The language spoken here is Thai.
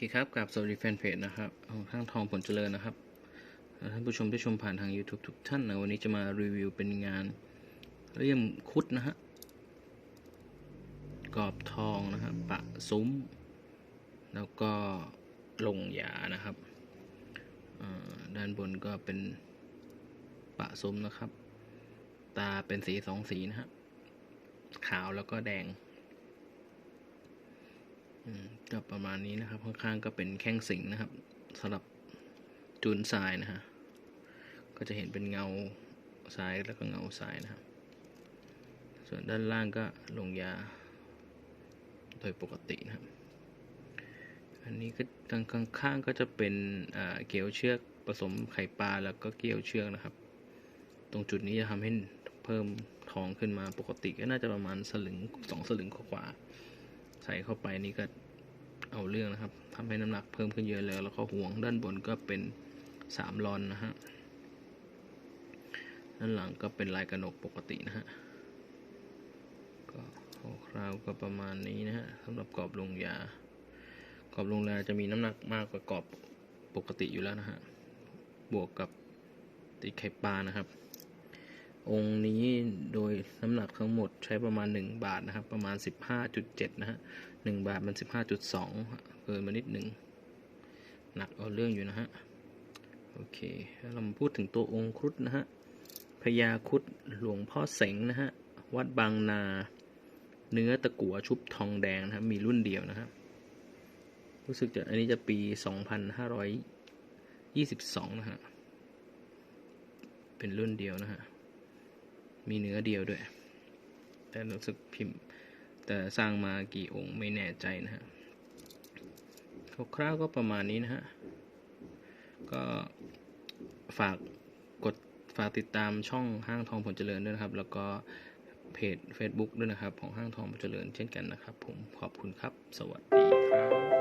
เคครับกับสวัสดีแฟนเพจนะครับของห้างทองผลเจริญนะครับท่านผู้ชมที่ชมผ่านทาง YouTube ทุกท่านนะวันนี้จะมารีวิวเป็นงานเลี่ยมคุดนะฮะกรอบทองนะครับปะซุ้ม แล้วก็ลงยานะครับด้านบนก็เป็นปะซุ้มนะครับ ตาเป็นสีสองสีนะฮะขาวแล้วก็แดง ก็ประมาณนี้นะครับ ข้างๆก็เป็นแข้งสิงนะครับสำหรับจูนทรายนะฮะก็จะเห็นเป็นเงาทรายแล้วก็เงาทรายนะครับ ส่วนด้านล่างก็ลงยา โดยปกตินะครับ อันนี้ก็ทางข้างๆก็จะเป็นเกลียวเชือกผสมไข่ปลาแล้วก็เกลียวเชือกนะครับ ตรงจุดนี้จะทำให้เพิ่มทองขึ้นมาปกติก็น่าจะประมาณสลึงสองสลึงกว่าๆ ส่เข้าไปนี่ก็เอาเรื่องนะครับทำให้น้ำหนักเพิ่มขึ้นเยอะเลย แล้วก็ห่วงด้านบนก็เป็นสามลอนนะฮะ ด้านหลังก็เป็นลายกระหนกปกตินะฮะ ก็คร่าวก็ประมาณนี้นะฮะสำหรับกรอบลงยา กรอบลงยาจะมีน้ำหนักมากกว่ากรอบปกติอยู่แล้วนะฮะ บวกกับติดไข่ปลานะครับ องค์นี้โดยน้ำหนักทั้งหมดใช้ประมาณ 1 บาทนะครับ ประมาณ 15.7 นะฮะ1บาทมัน 15.2 เกินมานิดหนึ่งหนักเอาเรื่องอยู่นะฮะ โอเคแล้วเรามาพูดถึงตัวองค์ครุฑนะฮะพญาครุฑหลวงพ่อเสงนะฮะ วัดบางนา เนื้อตะกั่วชุบทองแดงนะครับ มีรุ่นเดียวนะครับ รู้สึกจะอันนี้จะปี 2522 นะฮะ เป็นรุ่นเดียวนะฮะ มีเนื้อเดียวด้วย แต่รู้สึกพิมพ์ แต่สร้างมากี่องค์ไม่แน่ใจนะฮะคร่าวๆก็ประมาณนี้นะฮะ ก็ฝากกดฝากติดตามช่องห้างทองผลเจริญด้วยนะครับ แล้วก็เพจ Facebook ด้วยนะครับ ของห้างทองผลเจริญเช่นกันนะครับ ผมขอบคุณครับ สวัสดีครับ